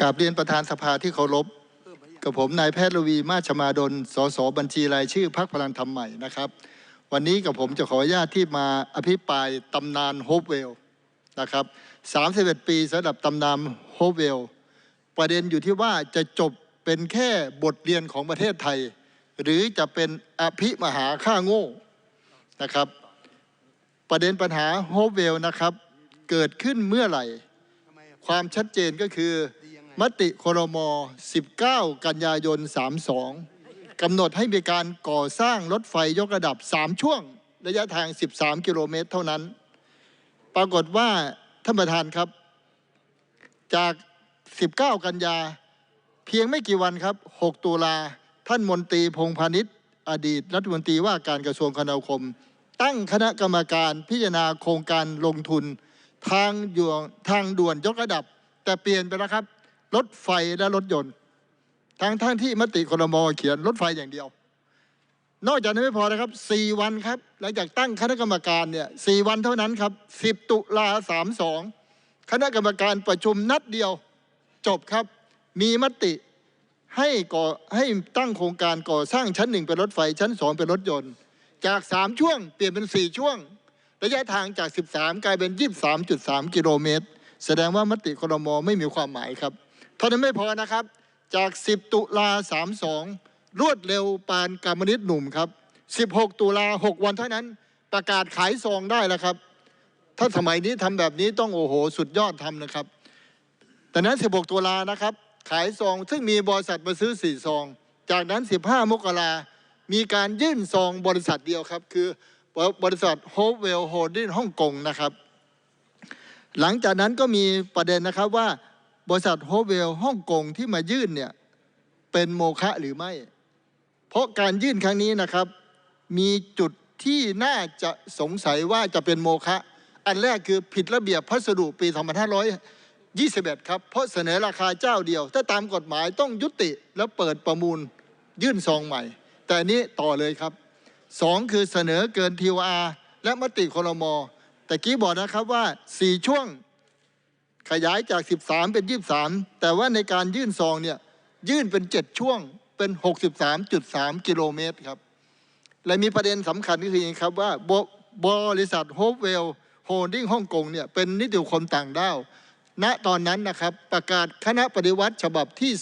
กราบเรียนประธานสภาที่เคารพกับผมนายแพทย์รวีมาชมาดล สสบัญชีรายชื่อพักพลังธรรมใหม่นะครับ วันนี้กับผมจะขออนุญาตที่มาอภิปรายตำนานโฮปเวลนะครับ31 ปีสำหรับตำนานโฮปเวลประเด็นอยู่ที่ว่าจะจบเป็นแค่บทเรียนของประเทศไทย หรือจะเป็นอภิมหาค่าโง่นะครับ ประเด็นปัญหาโฮปเวลนะครับ เกิดขึ้นเมื่อไหร่ ความชัดเจนก็คือ มติครม 19 กันยายน 32 กำหนดให้มีการก่อสร้างรถไฟยกระดับ 3 ช่วง ระยะทาง 13 กิโลเมตรเท่านั้น ปรากฏว่าท่านประธานครับ จาก 19 กันยา เพียงไม่กี่วันครับ 6 ตุลาท่านมนตรีพงพาณิชย์ อดีตรัฐมนตรีว่าการกระทรวงคมนาคม ตั้งคณะกรรมการพิจารณาโครงการลงทุน ทางด่วนทางด่วนยกระดับ แต่เปลี่ยนไปแล้วครับ รถไฟและรถยนต์ทางท่านที่มติครมเขียนรถไฟอย่างเดียว นอกจากนั้นไม่พอนะครับ4วันครับ หลังจากตั้งคณะกรรมการเนี่ย4วันเท่านั้นครับ10ตุลา32คณะกรรมการประชุมนัดเดียวจบครับ มีมติให้ก่อให้ตั้งโครงการก่อสร้างชั้นหนึ่งเป็นรถไฟชั้นสองเป็นรถยนต์ จาก3ช่วง เปลี่ยนเป็น4ช่วง ระยะทางจาก 13 กลายเป็น 23.3 กิโลเมตร แสดงว่ามติครมไม่มีความหมายครับ เท่านั้นไม่พอนะครับจาก10ตุลา32รวดเร็วปานกรรมนิตหนุ่มครับ16 ตุลา6วันเท่านั้นประกาศขายซองได้แล้วครับ ถ้าสมัยนี้ทำแบบนี้ต้องโอ้โห สุดยอดทำนะครับ แต่นั้น 16 ตุลานะครับ ขายซอง ซึ่งมีบริษัทมาซื้อ 4 ซอง จากนั้น 15 มกรามีการยื่นซองบริษัทเดียวครับ คือบริษัทโฮเวลโฮลดิ้งฮ่องกงนะครับ หลังจากนั้นก็มีประเด็นนะครับว่า บริษัทโฮเวลฮ่องกงที่มายื่นเนี่ยเป็นโมฆะหรือไม่ เพราะการยื่นครั้งนี้นะครับ มีจุดที่น่าจะสงสัยว่าจะเป็นโมฆะอันแรกคือผิดระเบียบพัสดุปี 2521 ครับเพราะเสนอราคาเจ้าเดียว ถ้าตามกฎหมายต้องยุติแล้วเปิดประมูลยื่นซองใหม่ แต่อันนี้ต่อเลยครับสองคือเสนอเกินทีวาและมติครมแต่กี้บอกนะครับว่า 4 ช่วง ขยายจาก 13 เป็น 23 แต่ว่าในการยื่นซองเนี่ยยื่นเป็น 7 ช่วงเป็น 63.3 กิโลเมตรครับ และมีประเด็นสำคัญก็คืออย่างครับว่าบบริษัทโฮปเวลโฮลดิ้งฮ่องกงเนี่ยเป็นนิติบุคคลต่างด้าว ณตอนนั้นนะครับประกาศคณะปฏิวัติฉบับที่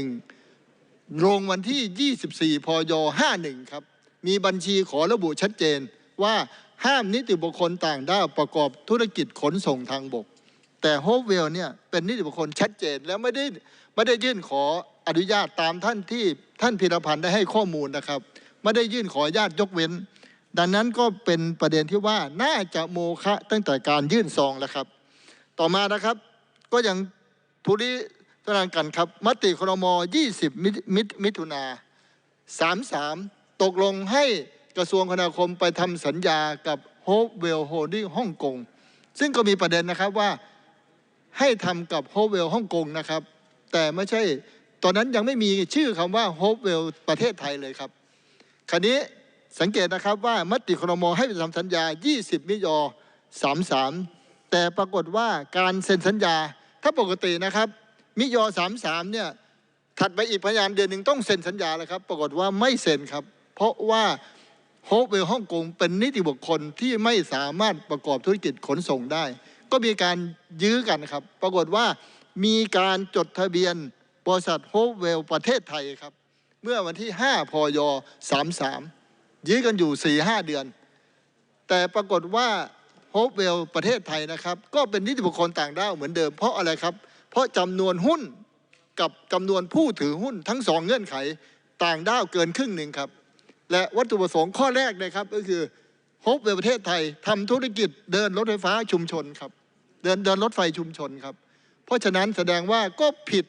281 ลงวันที่ 24 พย 51 ครับ มีบัญชีขอระบุชัดเจนว่าห้ามนิติบุคคลต่างด้าวประกอบธุรกิจขนส่งทางบก แต่โฮปเวลเนี่ยเป็นนิติบุคคลชัดเจนแล้วไม่ได้ไม่ได้ยื่นขออนุญาตตามท่านที่ท่านพิรพันธ์ได้ให้ข้อมูลนะครับ ไม่ได้ยื่นขออนุญาตยกเว้น ดังนั้นก็เป็นประเด็นที่ว่าน่าจะโมฆะตั้งแต่การยื่นซองแล้วครับ ต่อมานะครับก็ยังทุริตารางกันครับ มติครม 20 มิมิมิถุนา33 ตกลงให้กระทรวงคมนาคมไปทำสัญญากับโฮปเวลโฮลดิ้งฮ่องกงซึ่งก็มีประเด็นนะครับว่า ให้ทำกับโฮปเวลฮ่องกงนะครับ แต่ไม่ใช่ตอนนั้นยังไม่มีชื่อคำว่าโฮปเวลประเทศไทยเลยครับ คราวนี้สังเกตนะครับว่ามติครมให้ไปทำสัญญา 20 มิยอ33 แต่ปรากฏว่าการเซ็นสัญญาถ้าปกตินะครับ มิยอ33เนี่ยถัดไปอีกพยานเดือนหนึ่งต้องเซ็นสัญญาแล้วครับ ปรากฏว่าไม่เซ็นครับ เพราะว่าโฮปเวลฮ่องกงเป็นนิติบุคคลที่ไม่สามารถประกอบธุรกิจขนส่งได้ ก็มีการยื้อกันครับ ปรากฏว่ามีการจดทะเบียนบริษัทโฮปเวลประเทศไทยครับ เมื่อวันที่ 5 พย 33 ยื้อกันอยู่ 4-5 เดือน แต่ปรากฏว่าโฮปเวลประเทศไทยนะครับ ก็เป็นนิติบุคคลต่างด้าวเหมือนเดิมเพราะอะไรครับ เพราะจำนวนหุ้นกับจำนวนผู้ถือหุ้นทั้งสองเงื่อนไขต่างด้าวเกินครึ่งหนึ่งครับ และวัตถุประสงค์ข้อแรกนะครับก็คือโฮปเวลประเทศไทยทำธุรกิจเดินรถไฟฟ้าชุมชนครับ เดินเดินรถไฟชุมชนครับ เพราะฉะนั้นแสดงว่าก็ผิด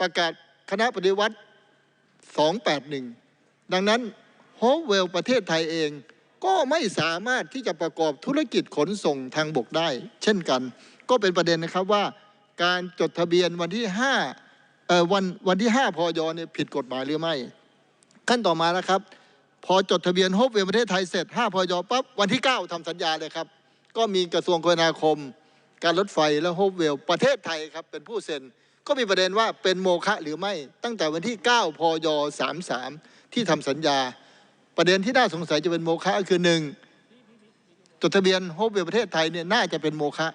ประกาศคณะปฏิวัติ 281 ดังนั้นโฮปเวลประเทศไทยเองก็ไม่สามารถที่จะประกอบธุรกิจขนส่งทางบกได้ เช่นกัน ก็เป็นประเด็นนะครับว่าการจดทะเบียนวันที่5เอ่อวันวันที่ 5พยเนี่ยผิดกฎหมายหรือไม่ ขั้นต่อมานะครับ พอจดทะเบียนโฮปเวลประเทศไทยเสร็จ 5พยปั๊บวันที่ 9ทำสัญญาเลยครับ ก็มีกระทรวงคมนาคม การรถไฟและโฮปเวล ประเทศไทยครับเป็นผู้เซ็น ก็มีประเด็นว่าเป็นโมฆะหรือไม่ ตั้งแต่วันที่ 9 พย 33 ที่ทำสัญญา ประเด็นที่น่าสงสัยจะเป็นโมฆะคือหนึ่งจดทะเบียนโฮปเวลประเทศไทยเนี่ยน่าจะเป็นโมฆะ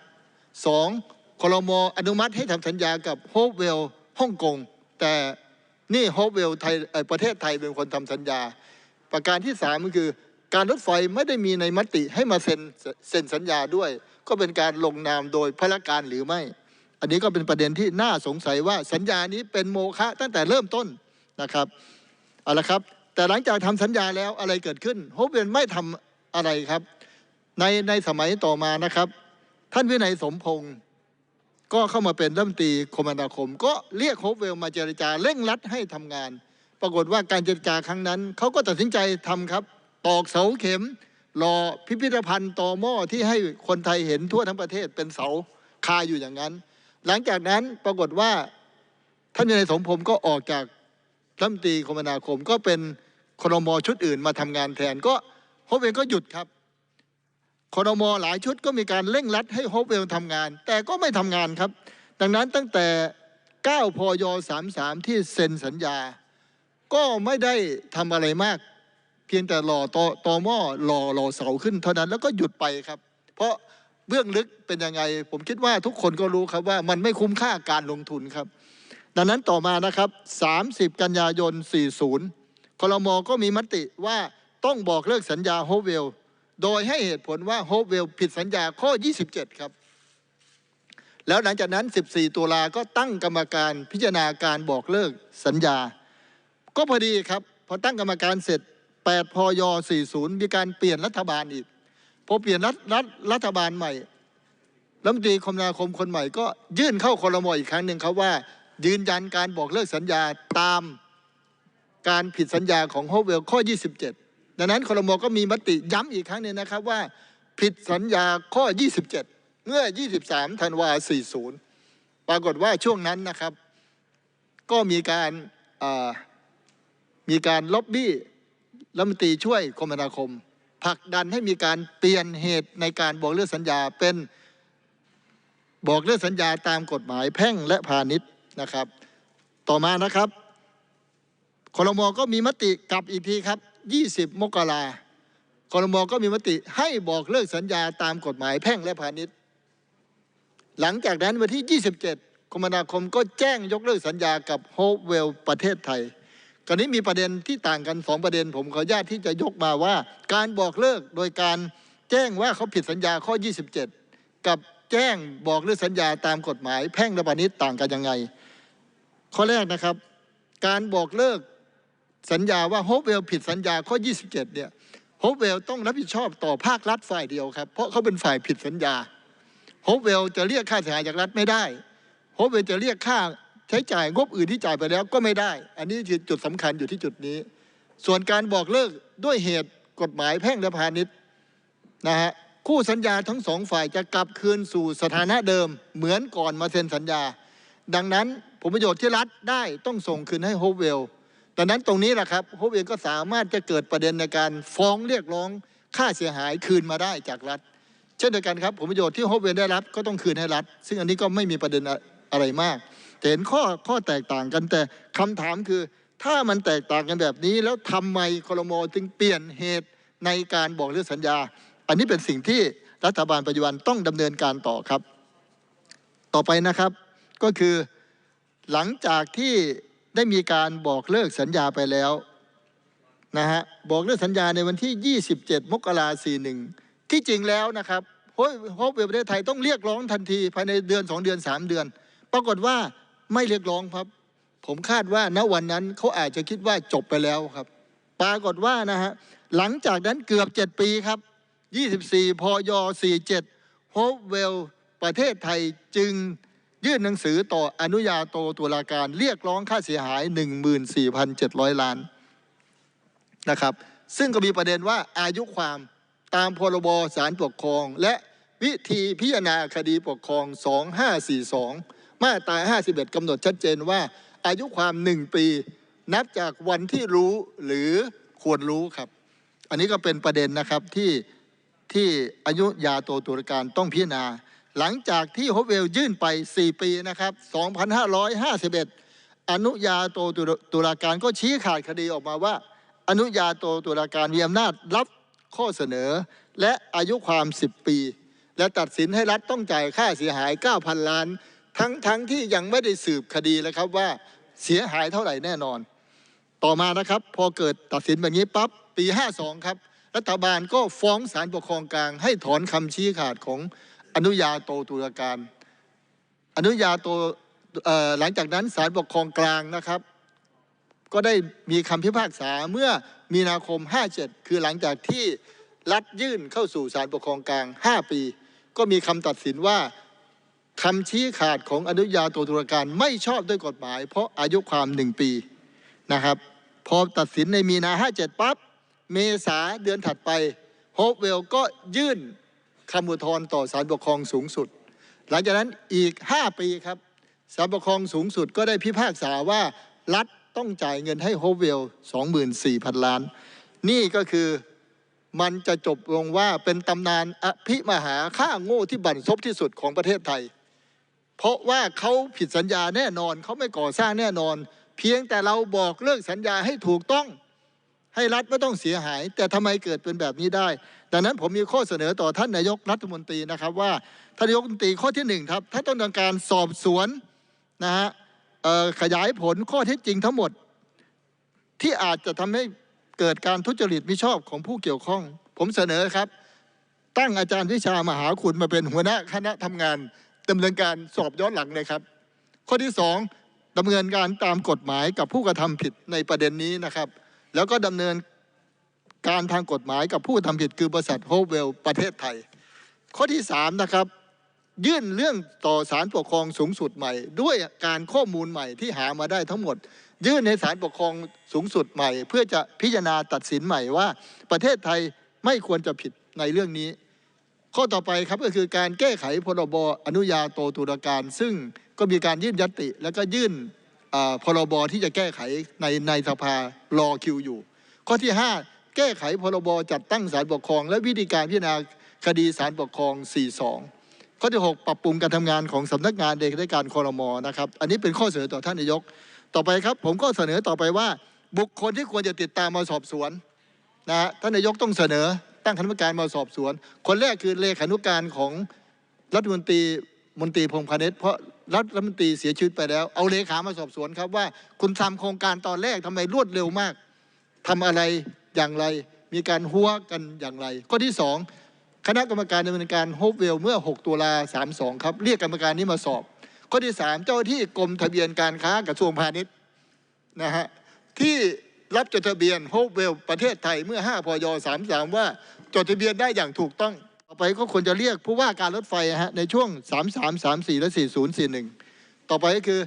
สองคลมอนุมัติให้ทำสัญญากับโฮปเวลฮ่องกงแต่นี่โฮปเวลไทยประเทศไทยเป็นคนทำสัญญา ประการที่สามก็คือ รรถไฟไม่ได้มีในมติให้มาเซ็นเซ็นสัญญาด้วย ก็เป็นการลงนามโดยพระการหรือไม่ อันนี้ก็เป็นประเด็นที่น่าสงสัยว่าสัญญานี้เป็นโมฆะตั้งแต่เริ่มต้นนะครับเอาละครับ แต่หลังจากทำสัญญาแล้วอะไรเกิดขึ้นโฮปเวนไม่ทำอะไรครับ ในในสมัยต่อมานะครับ ท่านวินัยสมพงศ์ก็เข้ามาเป็นรัฐมนตรีคมนาคม ก็เรียกโฮเวลมาเจรจาเร่งรัดให้ทำงาน ปรากฏว่าการเจรจาครั้งนั้นเขาก็ตัดสินใจทำครับ ตอกเสาเข็มรอพิพิธภัณฑ์ต่อหม้อที่ให้คนไทยเห็นทั่วทั้งประเทศเป็นเสาคาอยู่อย่างนั้น หลังจากนั้นปรากฏว่าท่านนัยสมพงศ์ก็ออกจากรัฐมนตรีคมนาคมก็เป็นครมชุดอื่นมาทำงานแทนก็โฮปเวลก็หยุดครับคอรมอหลายชุดก็มีการเร่งรัดให้โฮปเวลทำงาน แต่ก็ไม่ทำงานครับ ดังนั้นตั้งแต่ 9พย33 ที่เซ็นสัญญา ก็ไม่ได้ทำอะไรมาก พียงแต่หล่อตอตอหม้อหล่อหล่อเสาขึ้นเท่านั้นแล้วก็หยุดไปครับ เพราะเบื้องลึกเป็นยังไง ผมคิดว่าทุกคนก็รู้ครับว่ามันไม่คุ้มค่าการลงทุนครับ ดังนั้นต่อมานะครับ 30 กันยายน 40คลมก็มีมติว่าต้องบอกเลิกสัญญาโฮเวลโดยให้เหตุผลว่าโฮเวลผิดสัญญาข้อ 27 ครับ แล้วหลังจากนั้น 14 ตุลาก็ตั้งกรรมการพิจารณาการบอกเลิกสัญญา ก็พอดีครับพอตั้งกรรมการเสร็จ 8พย40 มีการเปลี่ยนรัฐบาลอีกพอเปลี่ยนรัฐรัฐรัฐบาลใหม่รัฐมนตรีคมนาคมคนใหม่ก็ยื่นเข้าคอรมออีกครั้งหนึ่งครับว่า ยืนยันการบอกเลิกสัญญาตามการผิดสัญญาของโฮเวลข้อ 27 ดังนั้นคอรมอก็มีมติย้ำอีกครั้งหนึ่งนะครับว่า ผิดสัญญาข้อ 27 เมื่อ 23 ธันวา 40 ปรากฏว่าช่วงนั้นนะครับ ก็มีการมีการล็อบบี้ รัฐมนตรีช่วยคมนาคมผลักดันให้มีการเปลี่ยนเหตุในการบอกเลิกสัญญาเป็นบอกเลิกสัญญาตามกฎหมายแพ่งและพาณิชย์นะครับ ต่อมานะครับคอรมอก็มีมติกลับอีกทีครับ 20 มกราคอรมอก็มีมติให้บอกเลิกสัญญาตามกฎหมายแพ่งและพาณิชย์ หลังจากนั้นวันที่ 27 คมนาคมก็แจ้งยกเลิกสัญญากับโฮปเวลประเทศไทย กรณีมีประเด็นที่ต่างกันสองประเด็น ผมขออนุญาตที่จะยกมาว่า การบอกเลิกโดยการแจ้งว่าเขาผิดสัญญาข้อ 27 กับแจ้งบอกเลิกสัญญาตามกฎหมาย แพ่งและพาณิชย์ต่างกันยังไง ข้อแรกนะครับ การบอกเลิกสัญญาว่าโฮปเวลผิดสัญญาข้อ 27 เนี่ยโฮปเวลต้องรับผิดชอบต่อภาครัฐฝ่ายเดียวครับ เพราะเขาเป็นฝ่ายผิดสัญญาโฮปเวลจะเรียกค่าเสียหายจากรัฐไม่ได้โฮปเวลจะเรียกค่า ใช้จ่ายงบอื่นที่จ่ายไปแล้วก็ไม่ได้ อันนี้คือจุดสำคัญอยู่ที่จุดนี้ ส่วนการบอกเลิกด้วยเหตุกฎหมายแพ่งและพาณิชย์นะฮะคู่สัญญาทั้งสองฝ่ายจะกลับคืนสู่สถานะเดิม เหมือนก่อนมาเซ็นสัญญา ดังนั้นผลประโยชน์ที่รัฐได้ต้องส่งคืนให้โฮปเวลดังนั้นตรงนี้แหละครับโฮปเวลก็สามารถจะเกิดประเด็นในการฟ้องเรียกร้องค่าเสียหายคืนมาได้จากรัฐ เช่นเดียวกันครับผลประโยชน์ที่โฮปเวลได้รับก็ต้องคืนให้รัฐ ซึ่งอันนี้ก็ไม่มีประเด็นอะไรมาก เห็นข้อข้อแตกต่างกันแต่คำถามคือ ถ้ามันแตกต่างกันแบบนี้ แล้วทำไมคลมจึงเปลี่ยนเหตุในการบอกเลิกสัญญา อันนี้เป็นสิ่งที่รัฐบาลปัจจุบันต้องดำเนินการต่อครับ ต่อไปนะครับก็คือหลังจากที่ได้มีการบอกเลิกสัญญาไปแล้วนะฮะบอกเลิกสัญญาในวันที่ 27 มกราคม41 ที่จริงแล้วนะครับโฮปเวลประเทศไทยต้องเรียกร้องทันทีภายในเดือน 2 เดือน 3 เดือน ปรากฏว่า ไม่เรียกร้องครับ ผมคาดว่าณวันนั้นเขาอาจจะคิดว่าจบไปแล้วครับ ปรากฏว่านะฮะหลังจากนั้นเกือบ 7 ปีครับ 24 พย 47โฮปเวลประเทศไทยจึงยื่นหนังสือต่ออนุญาโตตุลาการเรียกร้องค่าเสียหาย 14,700 ล้านนะครับซึ่งก็มีประเด็นว่าอายุความตามพรบสารปกครอง และวิธีพิจารณาคดีปกครอง 2542 มาตรา51กำหนดชัดเจนว่า อายุความ 1 ปี นับจากวันที่รู้หรือควรรู้ครับ อันนี้ก็เป็นประเด็นนะครับที่ที่อายุยาโตตุลาการต้องพิจารณา หลังจากที่โฮเวลยื่นไป 4 ปีนะครับ2551 อนุญาโตตุตุลาการก็ชี้ขาดคดีออกมาว่า อนุญาโตตุลาการมีอำนาจรับข้อเสนอ และอายุความ 10 ปี และตัดสินให้รัฐต้องจ่ายค่าเสียหาย 9,000 ล้าน ทั้งทั้งที่ยังไม่ได้สืบคดีเลยครับว่าเสียหายเท่าไหร่แน่นอน ต่อมานะครับพอเกิดตัดสินแบบนี้ปั๊บปี 52 ครับ รัฐบาลก็ฟ้องศาลปกครองกลาง ให้ถอนคำชี้ขาดของอนุญาโตตุลาการ อนุญาโตหลังจากนั้นศาลปกครองกลางนะครับ ก็ได้มีคำพิพากษาเมื่อมีนาคม 57 คือหลังจากที่รัฐยื่นเข้าสู่ศาลปกครองกลาง 5 ปี ก็มีคำตัดสินว่า คำชี้ขาดของอนุญาโตตุลาการไม่ชอบด้วยกฎหมาย เพราะอายุความ1ปีนะครับ พอตัดสินในมีนา57ปั๊บเมษาเดือนถัดไปโฮปเวลก็ยื่นคำอุทธรณ์ต่อศาลปกครองสูงสุด หลังจากนั้นอีก 5 ปีครับศาลปกครองสูงสุดก็ได้พิพากษาว่ารัฐต้องจ่ายเงินให้โฮปเวล 24,000 ล้าน นี่ก็คือมันจะจบลงว่าเป็นตำนานอภิมหาค่าโง่ที่บั่นซบที่สุดของประเทศไทย เพราะว่าเขาผิดสัญญาแน่นอนเขาไม่ก่อสร้างแน่นอน เพียงแต่เราบอกเลิกสัญญาให้ถูกต้อง ให้รัฐไม่ต้องเสียหาย แต่ทำไมเกิดเป็นแบบนี้ได้ ดังนั้นผมมีข้อเสนอต่อท่านนายกรัฐมนตรีนะครับว่าท่านนายกรัฐมนตรีข้อที่หนึ่งครับถ้านต้องการการสอบสวนนะฮะขยายผลข้อเท็จจริงทั้งหมด ที่อาจจะทำให้เกิดการทุจริตมิชอบของผู้เกี่ยวข้อง ผมเสนอครับ ตั้งอาจารย์วิชามหาคุณมาเป็นหัวหน้าคณะทำงาน ดำเนินการสอบย้อนหลังเลยครับข้อที่สองดำเนินการตามกฎหมายกับผู้กระทำผิดในประเด็นนี้นะครับ แล้วก็ดำเนินการทางกฎหมายกับผู้ทำผิดคือบริษัทโฮเวลประเทศไทย ข้อที่สามนะครับยื่นเรื่องต่อศาลปกครองสูงสุดใหม่ ด้วยการข้อมูลใหม่ที่หามาได้ทั้งหมด ยื่นในศาลปกครองสูงสุดใหม่ เพื่อจะพิจารณาตัดสินใหม่ว่าประเทศไทยไม่ควรจะผิดในเรื่องนี้ ข้อต่อไปครับก็คือการแก้ไขพรบอนุญาโตตุลาการ ซึ่งก็มีการยื่นยติ แล้วก็ยื่นพรบที่จะแก้ไขในในสภารอคิวอยู่ ข้อที่ 5 แก้ไขพรบจัดตั้งศาลปกครอง และวิธีการพิจารณาคดีศาลปกครอง 42 ข้อที่ 6 ปรับปรุงการทำงานของสำนักงานเด็กแลการคอรมอนะครับ อันนี้เป็นข้อเสนอต่อท่านนายก ต่อไปครับ ผมก็เสนอต่อไปว่า บุคคลที่ควรจะติดตามมาสอบสวนนะฮะท่านนายกต้องเสนอ ตั้งคณะกรรมการมาสอบสวน คนแรกคือเลขานุการของรัฐมนตรีมนตรีพงพาณิชย์เพราะรัฐมนตรีเสียชีวิตไปแล้ว เอาเลขามาสอบสวนครับว่า คุณทำโครงการตอนแรกทำไมรวดเร็วมากทำอะไรอย่างไร มีการหัวกันอย่างไร ข้อที่สองคณะกรรมการดำเนินการโฮปเวลเมื่อ 6 ตุลา32 ครับ เรียกกรรมการนี้มาสอบ ข้อที่ 3 เจ้าหน้าที่กรมทะเบียนการค้ากระทรวงพาณิชย์นะฮะที่ รับจดทะเบียนโฮปเวลประเทศไทยเมื่อ 5 พย 33 ว่าจดทะเบียนได้อย่างถูกต้องต่อไปก็ควรจะเรียกผู้ว่าการรถไฟฮะในช่วง 33 34 และ 40 41 ต่อไปก็คือ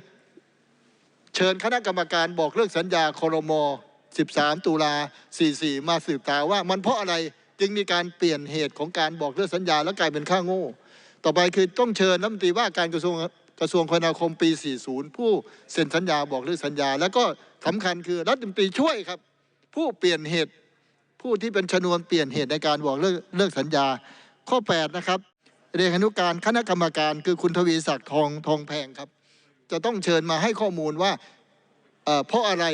เชิญคณะกรรมการบอกเลิกสัญญาคอรมอ13 ตุลา 44 มาสืบตาว่ามันเพราะอะไรจึงมีการเปลี่ยนเหตุของการบอกเลิกสัญญาแล้วกลายเป็นค่าโง่ ต่อไปคือต้องเชิญรัฐมนตรีว่าการกระทรวง กระทรวงคมนาคมปี 40 ผู้เซ็นสัญญาบอกเลิกสัญญา แล้วก็สำคัญคือรัฐมนตรีช่วยครับ ผู้เปลี่ยนเหตุผู้ที่เป็นชนวนเปลี่ยนเหตุในการบอกเลิกเลิกสัญญา ข้อ 8 นะครับเรียนอนุการคณะกรรมการคือคุณทวีศักดิ์ทองทองแพงครับ จะต้องเชิญมาให้ข้อมูลว่าเพราะอะไร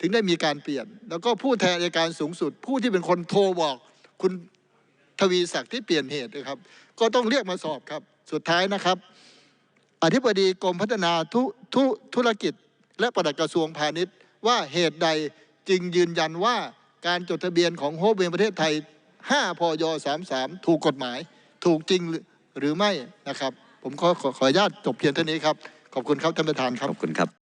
ถึงได้มีการเปลี่ยน แล้วก็ผู้แทนในการสูงสุด ผู้ที่เป็นคนโทรบอกคุณทวีศักดิ์ที่เปลี่ยนเหตุนะครับ ก็ต้องเรียกมาสอบครับ สุดท้ายนะครับ อธิบดีกรมพัฒนาธุธุรกิจ และปลัดกระทรวงพาณิชย์ ว่าเหตุใดจึงยืนยันว่าการจดทะเบียนของโฮเวนประเทศไทย 5 พย 33 ถูกกฎหมาย ถูกจริงหรือไม่นะครับ ผมขอขอขออนุญาตจบเพียงเท่านี้ครับ ขอบคุณครับท่านประธานครับ ขอบคุณครับ